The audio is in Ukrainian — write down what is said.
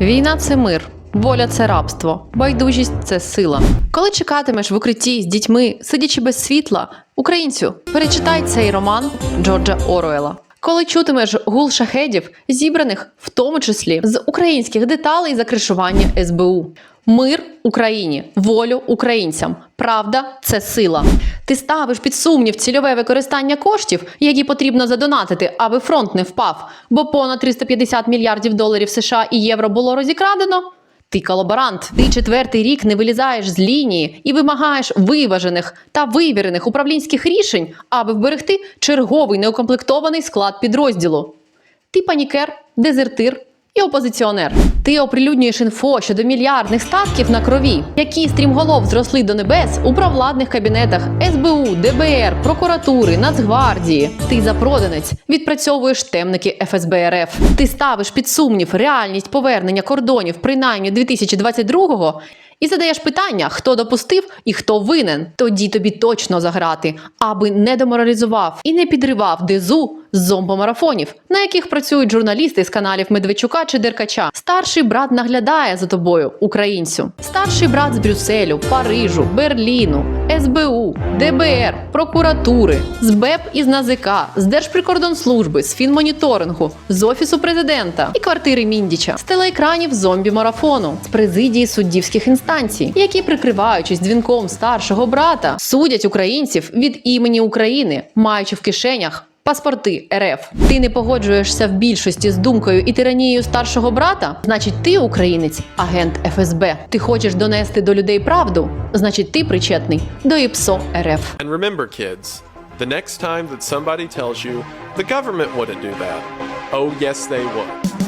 Війна це мир, воля це рабство, байдужість це сила. Коли чекатимеш в укритті з дітьми, сидячи без світла, українцю, перечитай цей роман Джорджа Оруела. Коли чутимеш гул шахедів, зібраних в тому числі з українських деталей закришування СБУ. Мир Україні, волю українцям. Правда це сила. Ти ставиш під сумнів цільове використання коштів, які потрібно задонатити, аби фронт не впав, бо понад 350 мільярдів доларів США і євро було розікрадено. Ти колаборант. Ти четвертий рік не вилізаєш з лінії і вимагаєш виважених та вивірених управлінських рішень, аби вберегти черговий неукомплектований склад підрозділу. Ти панікер, дезертир і опозиціонер. Ти оприлюднюєш інфо щодо мільярдних статків на крові, які стрімголов зросли до небес у провладних кабінетах СБУ, ДБР, прокуратури, Нацгвардії. Ти запроданець, відпрацьовуєш темники ФСБ РФ. Ти ставиш під сумнів реальність повернення кордонів принаймні 2022-го і задаєш питання, хто допустив і хто винен. Тоді тобі точно заграти, аби не деморалізував і не підривав дезу зомбомарафонів, на яких працюють журналісти з каналів Медведчука чи Деркача. Старший брат наглядає за тобою, українцю. Старший брат з Брюсселю, Парижу, Берліну, СБУ, ДБР, прокуратури, з БЕП із НАЗК, з Держприкордонслужби, з фінмоніторингу, з офісу президента і квартири Міндіча, з телеекранів зомбі-марафону, з президії суддівських інстанцій, які, прикриваючись дзвінком старшого брата, судять українців від імені України, маючи в кишенях. Паспорти РФ. Ти не погоджуєшся в більшості з думкою і тиранією старшого брата? Значить, ти українець, агент ФСБ. Ти хочеш донести до людей правду? Значить, ти причетний до ІПСО РФ. And remember, kids, the next time that somebody tells you the government wouldn't do that, oh, yes, they would.